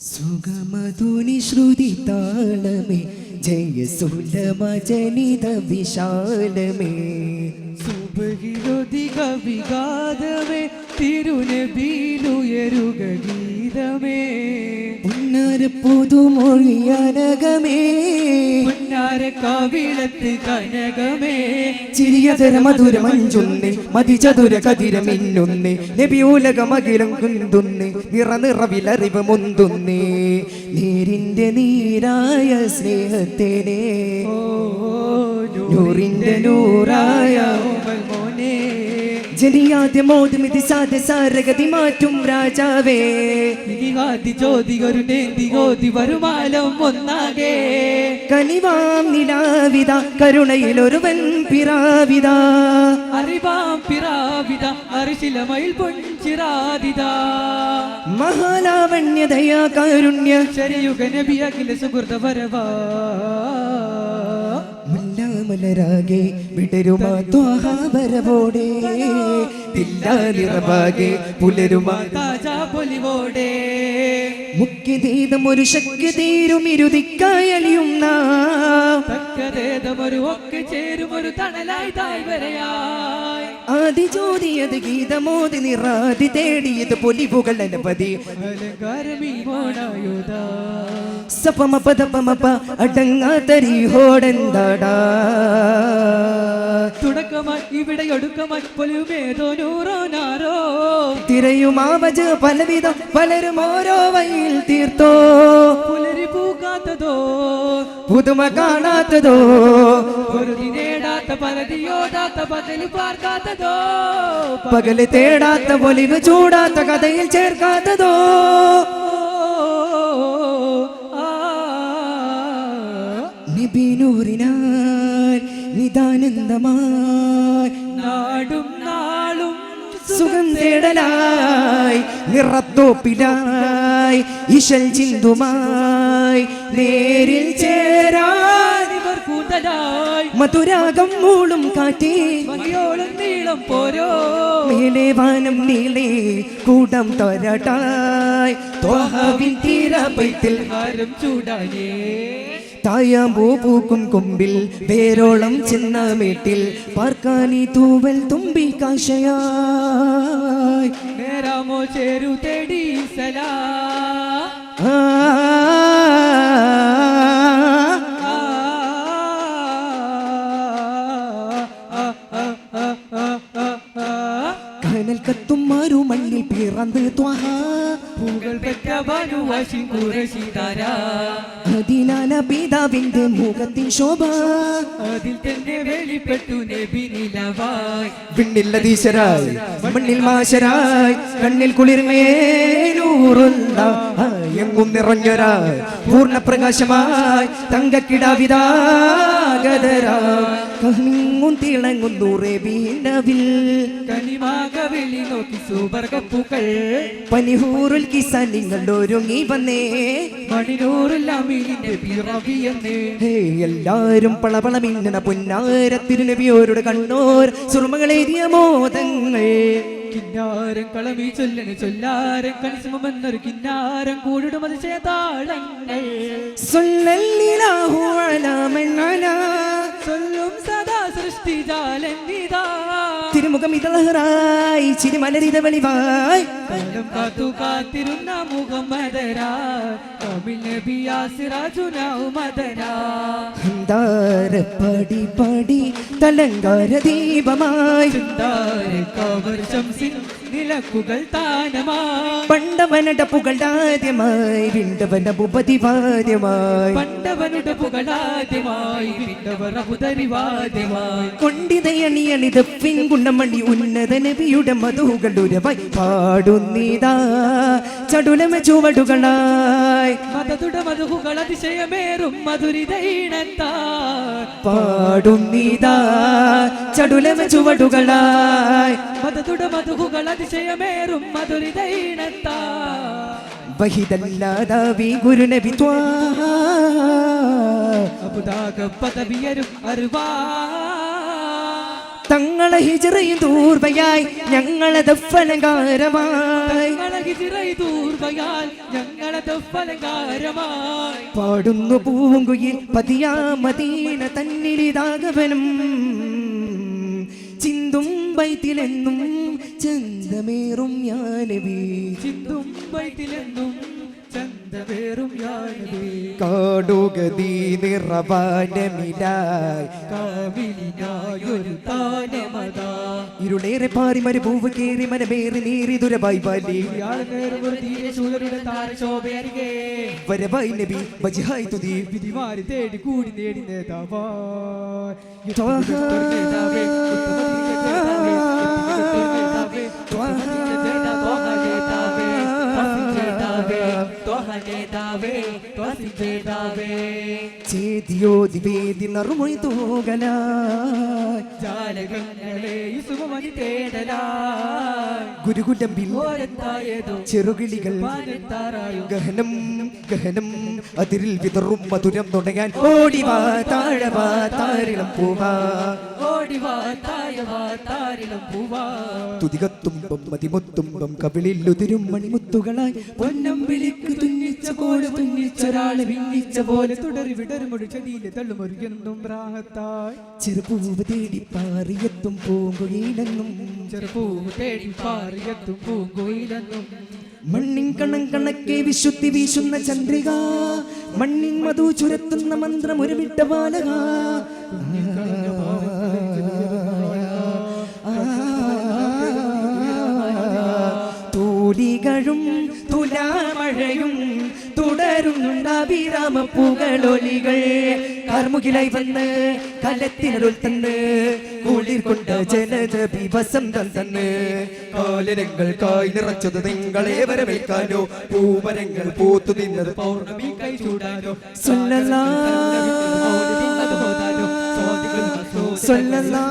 സുഗമധുനി ശ്രുതി താളമേ ജയ സുലമ ജനിത വിശാലമേ. സുബഹിലൊതിക കവിഗാതമേ തിരുനബീലുയരുക ഗീതമേ. പുന്നര പുതുമൊഴിയനകമേ പുന്നാര കവിളത്ത് കനകമേ. ചിരിയതര മധുര മതിചതുര കതിര മിന്നുന്നേ നബിയൂലകമകിലം കുന്തുന്നേ നിറ നിറവിലറിവ് മുന്തുന്നേ നീരിന്റെ നീരായ സ്നേഹത്തേനെ. നൂറിന്റെ നൂറായ മോനെ. ജനിയാദ്യ മോദമിതി സാധ സാരഗതി മാറ്റും രാജാവേ നേന്തി വരുമാലം ഒന്നാകെ. കനിവാം നിലാവിത കരുണയിലൊരുവൻ പിറാവിത. അറിവാം പിറാവിത അറിശിലമയിൽ പൊഞ്ചിറാതിത മഹാലാവണ്യതയാ കാരുണ്യ. ശരിയുഗ നബി അഖില സുഹൃത വരവാ. മുല്ലാമലരാകെ വിടരുമാ ത്വാഹാവരവോടെ തില്ലാലിറവാകെ പുലരുമാ താജാ പൊലിവോടെ മുഖ്യതീതം ഒരു ശക്തി തീരും ഇരുതിക്കായലിയും നാം. തക്കതേതമൊരു ഒക്കെ ഒരു തണലായി തായ് വരയായി ആദിജ്യോതിയത് ഗീതമോതി നിറാതി തേടിയത് പൊലിവുകൾ അനവധി. സപമപ മോണായുധ അടങ്ങാത്തരി ഹോടെന്താടാ തുടക്കമായി ഇവിടെ ഒടുക്കമായി. പൊലിയുമേതോ നൂറോ നാരോ തിരയുമാവജ് പലവിധം പലരും ഓരോ വഴിയിൽ തീർത്തോ. പുലരി പൂക്കാത്തതോ പുതുമ കാണാത്തതോ. പൊരുതി നേടാത്ത പലതിയോടാത്ത പകൽ പാർക്കാത്തതോ. പകൽ തേടാത്ത പൊലിവ് ചൂടാത്ത കഥയിൽ ചേർക്കാത്തതോ. ആ. നിബിനൂറിനാൽ നിതാനന്ദമായി നാടും നാളും സുഖം തേടലായി നിറത്തോപ്പിലായി ഇശൽ ചിന്തുമായി. നേരിൽ ചേരാൻ ഇവർ കൂന്തലായി മധുരാഗം മൂളും കാറ്റേ. നീളം പോരോ. മേലെ വാനം നീളെ കൂടം തൊരട്ടായി. തോഹവിൻ തീരപ്പൈത്തിൽ ഹാരം ചൂടാനേ. തായാമ്പൂ പൂക്കും കൊമ്പിൽ വേരോളം ചെന്ന മേട്ടിൽ പാർക്കാനി തൂവൽ തുമ്പി കാശയായി. നേരാമോ ചേരു തേടി സലാ. കനൽ കത്തും മാറു മണ്ണിൽ പിറന്ന് ത്വഹ. പൂകൾ പെറ്റ കുറശിതാര മുഖത്തിൻ ശോഭ. അതിൽ തന്നെ വെളിപ്പെട്ടു നബി നിലവായി വിണ്ണില്ലതീശരായി മണ്ണിൽ മാശരായി കണ്ണിൽ കുളിർമേനൂറുന്ന എങ്ങും നിറഞ്ഞൊരാ പൂർണപ്രകാശമായി തങ്കക്കിടാവിതാഗതരായി കണ്ണിങ്ങും തിളങ്ങുന്നു റബീനവിൽ കനിമാക വെളി നോക്കി സൂപർ കപ്പുകൾ പനിഹൂറുൽ കിസാൻ നിങ്ങൾ ഒരുങ്ങി വന്നേ മണിനൂറില്ലാമീന്റെ പിറവിയെന്ന് ഹേ എല്ലാരും പളപളമിങ്ങനെ പൊന്നാര തിരുനബിയോരുടെ കണ്ണോർ സുറുമകളേറിയ മോദങ്ങൾ. കിന്നാരം കളമി ചൊല്ലണ ചൊല്ലാരം കണിസുമെന്നൊരു കിന്നാരം കൂടിടും അത് ചേതാളങ്ങൾ സദാ സൃഷ്ടി അലാ. ചൊല്ലും ഇതളഹറായി ചിരി മലരിത തിരുമുഖം ഇതളഹറായി കാത്തു വെളിവായി മുഖം കാത്തു കാത്തിരുന്ന നബി തമിഴ് നബിയാസിറാജുനാ മദരാ. ഹന്ദാര പടി പടി തലങ്കാര ദീപമായി. നിലക്കുകൾ താനമായി. പണ്ടവനട പുകളാദ്യമായി വിണ്ടവന ഉപതിവാദ്യമായി പണ്ടവനുടെ പുകളാദ്യമായി വിണ്ടവർ അബുദരിവാദ്യമായി കൊണ്ടിതയണിയണിത് പിൻകുണ്ണമണി ഉന്നത നബിയുടെ മധുകളുരവായി പാടുന്നീതാ. ചടുലമ ചുവടുകളായി. മതതുട മധുകൾ അതിശയമേറും മധുരിതയിണത്താ പാടുന്നിതാ. ചടുലമ ചുവടുകളായി. മതതുടെ മധുകൾ അതിശയമേറും മധുരിതൈണത്താ ബഹിതല്ലാതാവി ഗുരുനബി ത്വാ. അബുദാക പദവിയരും അറിവാ തങ്ങളെ ഹിജറയും ദൂർവയായി ഞങ്ങളെ ദഫലങ്കാരമായി. പാടുന്നു പൂങ്കുയിൽ പതിയാ മദീന തന്നിലിതാകവനും. ചിന്തും വൈത്തിലെന്നും ചന്തമേറും ഞാൻ ചിന്തും വൈത്തിലെന്നും ചന്തവേറും യാനവേ. കാടുകതീ നിറവാനമിലായി. കാവിലിനായൊരു താനമതാ ഇരുളേറെ പാറി മരുഭൂവ് കേറി മനമേറി നീറി ദുരബായി ബാലി വരബായി നബി വജഹായി തുതി. വിധിമാരി തേടി കൂടി നേടി നേതാവാ. Wahab വേദി നറുമൊഴി ജാലകങ്ങളെ സുഖമതി തേടലായി. ഗുരുകുലമ്പിൽ ഓരത്തായതോ ചെറുകിളികൾ ഗഹനം ഗഹനം അതിരിൽ വിതറും മധുരം തുടങ്ങാൻ ഓടിവാ താഴവാ താരിളം പൂവാ. താരിളം തുതികത്തുമ്പം മതിമുത്തുമ്പം കവിളിൽ ഉതിരും മണിമുത്തുകളായി. പൊന്നം വിളിക്ക് തുന്നിച്ച കോട് തുന്നിച്ചൊരാളെ ഭിന്നിച്ച പോലെ തുടരി വിടരുമൊരു ചെടിയിലെ തള്ളുമൊരുകെന്നും പ്രാഹത്തായി. ചെറുപൂവ് തേടി പാറിയത്തും പൂങ്കുയിലെന്നും. ചെറുപൂവ് തേടി പാറിയത്തും പൂങ്കുയിലെന്നും. മണ്ണിൻ കണം കണക്കെ വിശുദ്ധി വീശുന്ന ചന്ദ്രിക മണ്ണിൻ മധു ചുരത്തുന്ന മന്ത്രം ഒരു വിട്ട ബാലക തുടരുന്നുണ്ടാവിരാമ പൂകളൊലികൾ കാർമുകിലായി വന്ന് കലത്തിനരുൾ തന്ന് കുളിർ കൊണ്ട് ജനജപി വസന്തം തന്ന് കാലരങ്ങൾ കായ് നിറച്ചത് നിങ്ങളെ വരവേൽക്കാനോ പൂമരങ്ങൾ പൂത്തു നിന്നത് പൗർണമി കൈ ചൂടാനോ സല്ലല്ലാ. സല്ലല്ലാ.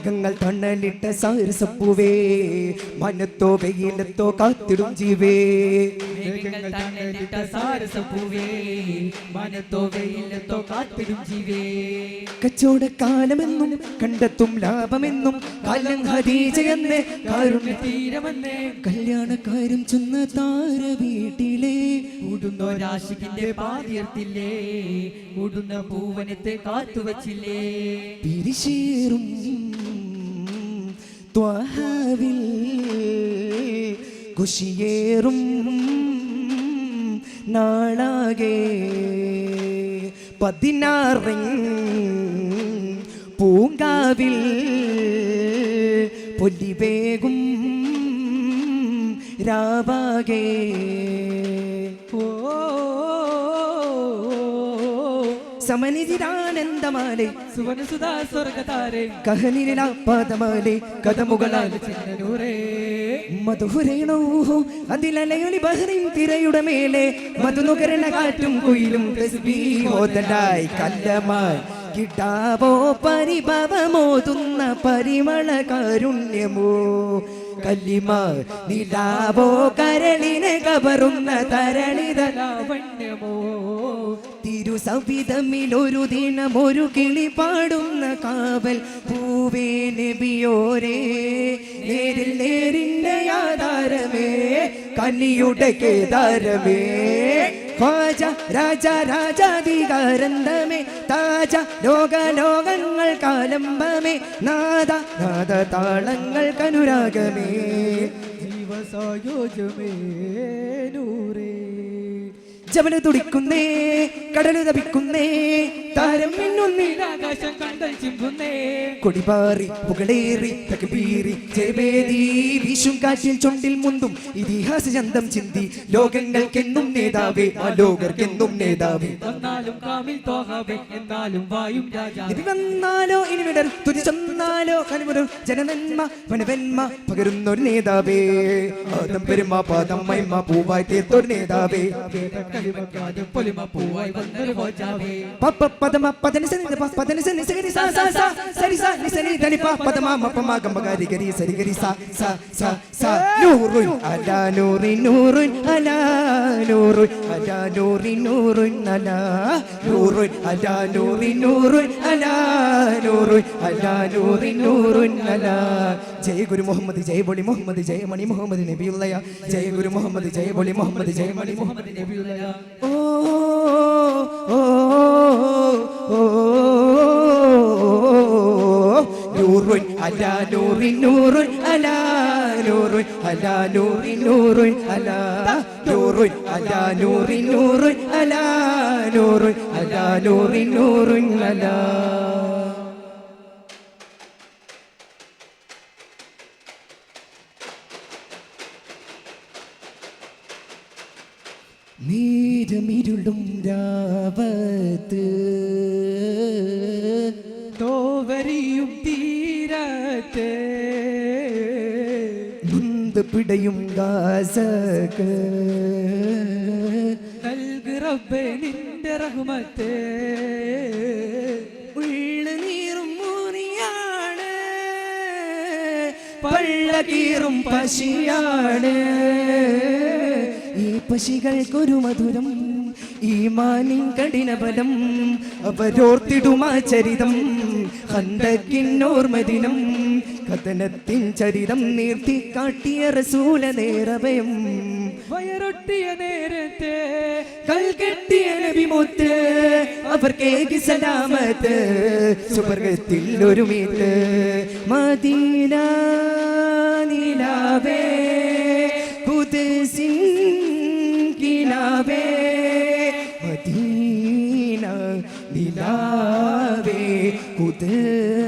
മേഘങ്ങൾ തണലിട്ട സാരസപ്പൂവേ മനത്തോ വെയിലത്തോ കാത്തിടും ജീവേ. മേഘങ്ങൾ തണലിട്ട സാരസപ്പൂവേ മനത്തോ വെയിലത്തോ കാത്തിടും ജീവേ. കച്ചവടക്കാലമെന്നും കണ്ടെത്തും ലാഭമെന്നും കാലം ഹദീജയെന്ന് കാരുണ്യ തീരമെന്നേ കല്യാണക്കാരും ചെന്ന താര വീട്ടിലെ. കൂടുന്ന രാശിക്കിന്റെ പാതിയർത്തില്ലേ കൂടുന്ന പൂവനത്തെ കാത്തുവച്ചില്ലേ പിരിശേറും ത്വഹവിൽ കുശിയേറും നാളാകെ പതിനാറിൻ പൂങ്കാവിൽ പൊല്ലിവേകും രാവാകെ സമനിധിരാനന്ദമാലെ. സുവനസുധാ സ്വർഗതാരേ. കഹനില പാദമാലെ കഥമുകളാൽ ചിന്നൂരേ മധുരേണോ അതിലലയൊലി ബഹറിൻ തിരയുടെ മേലെ. മധുനുകരണ കാറ്റും കുയിലും തസ്ബീഹോദലായി കല്ലമായി കിട്ടാവോ പരിഭവമോതുന്ന പരിമള കാരുണ്യമോ? കല്ലിമ നിലാവോ കരളിനെ കവറുന്ന തരളിത ഒരു ദിനം ഒരു കിളി പാടുന്ന കാവൽ. പൂവേ നബിയോരേ നേരിൽ നേരിന്റെ ആധാരമേ കന്നിയുടെ കേദാരമേ. ഖ്വാജ രാജ രാജാധികാരന്തമേ താജ ലോക ലോകങ്ങൾ കാലംബമേ നാദ നാദ താളങ്ങൾ കനുരാഗമേ ജീവസായോജമേ നൂറേ. ജവന തുടിക്കുന്നേ കടലു തപിക്കുന്നേ താരം മിന്നുന്നീരാകാശം കണ്ടൽ ചിമ്പുന്നേ. കൊടിപാറി പുകളേറി തകബീറി ചേവേദി വീശും കാറ്റിൽ ചുണ്ടിൽ മുന്തും ഇതിഹാസ ചന്തം ചിന്തി ലോകങ്ങൾക്കെന്നും നേതാവേ ആ ലോകർക്കെന്നും നേതാവേ. വന്നാലും കാമിൽ തോഹാവേ എന്നാലും വായും രാജാ നബി വന്നാലോ ഇനി വിടർ തുതി ചെന്നാലോ കനിമുടർ ജനനന്മ വനവന്മ പകരുന്നൊരു നേതാവേ. ആദം പെരുമ പാദം മൈമ പൂവായി തീർത്തൊരു നേതാവേ. പൊലിമ പൂവായി പദമ പദമ സ സ സ നൂറുൻ നൂറുൻ നൂറുൻ നൂറുൻ നൂറുൻ ജയ ഗുരു മുഹമ്മദ് ജയ ബൊളി മുഹമ്മദ് ജയ മണി മുഹമ്മദ് നബിയുള്ളയ. ജയ ഗുരു മുഹമ്മദ് ജയ ബൊളി മുഹമ്മദ് ജയ മണി മുഹമ്മദ് നബിയുള്ളയ. ഓ നൂറുൻ അലാ നൂറി നൂറുൻ അലാ നൂറുൻ അലാ നൂറി നൂറുൻ അലാ. നൂറുൻ അലാ നൂറി നൂറുൻ നൂറുൻ അലാ നൂറി നൂറുൻ അലാ. നൊന്ത് പിടയും ഗാസക്ക് നൽകു റബ്ബേ നിന്റെ റഹ്മത്തെ. ഉള്ളുനീറും മൂനിയാണ് പള്ളകീറും പശിയാണ്. ഈ പശികൾക്കൊരു മധുരം ഈ മാനിൻ കഠിനബലം അവരോർത്തിടുമാ ചരിതം ഹന്തക്കിന്നോർമദിനം കഥനത്തിൻ ചരിതം നീർത്തി കാട്ടിയ റസൂല നേരവയം. വയറൊട്ടിയ നേരത്തെ കൽകെട്ടിയ നബിമുത്ത് അവർക്കേകി സലാമത്ത് സുവർഗത്തിൽ ഒരുമിത്ത് മദീന നിലാവേ കുത് കിനാവേ മദീന നിലാവേ കുദ്സിൻ